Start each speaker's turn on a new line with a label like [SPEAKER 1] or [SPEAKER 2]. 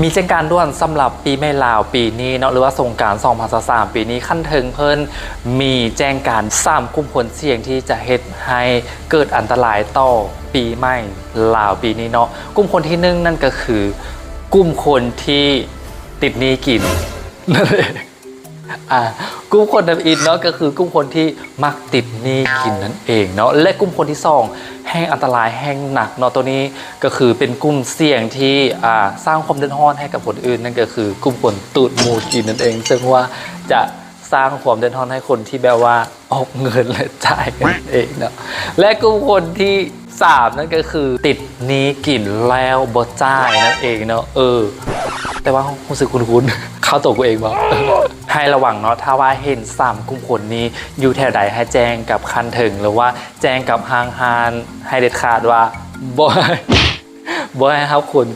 [SPEAKER 1] มีแจ้งการด่วนสำหรับปีไม่ลาวปีนี้เนาะหรือว่าสงการ2023ปีนี้ขั้นถึงเพิ่นมีแจ้งการสามกลุ่มผลเสี่ยงที่จะเฮ็ดให้เกิดอันตรายต่อปีใหม่ลาวปีนี้เนาะกลุ่มคนที่หนึ่งนั่นก็คือกลุ่มคนที่ติดหนี้กินนั่นเองอ่า กลุ่มคนทำอินเนาะก็คือกลุ่มคนที่มักติดหนี้กินนั่นเองเนาะและกลุ่มคนที่สองแห้งอันตรายแห้งหนักเนาะตัวนี้ก็คือเป็นกลุ่มเสี่ยงที่สร้างความเดือดร้อนให้กับคนอื่น นั่นก็คือกลุ่มคนตูดมูกินนั่นเอง ซึ่งว่าจะสร้างความเดือดร้อนให้คนที่แบบว่าออกเงินและจ่ายกันเองเนาะและกลุ่มคนที่สามนั่นก็คือติดนี้กินแล้วบ่จ่ายนั่นเองเนาะเออ แต่ว่ารู้สึกคุ้นๆเข้าตัวกูเองบอกให้ระวังเนาะถ้าว่าเห็นสามกลุ่มคนนี้อยู่แถวใดให้แจ้งกับคันถึง หรือว่าแจ้งกับฮางฮานให้เด็ดขาดว่าบอยบอยครับคุณ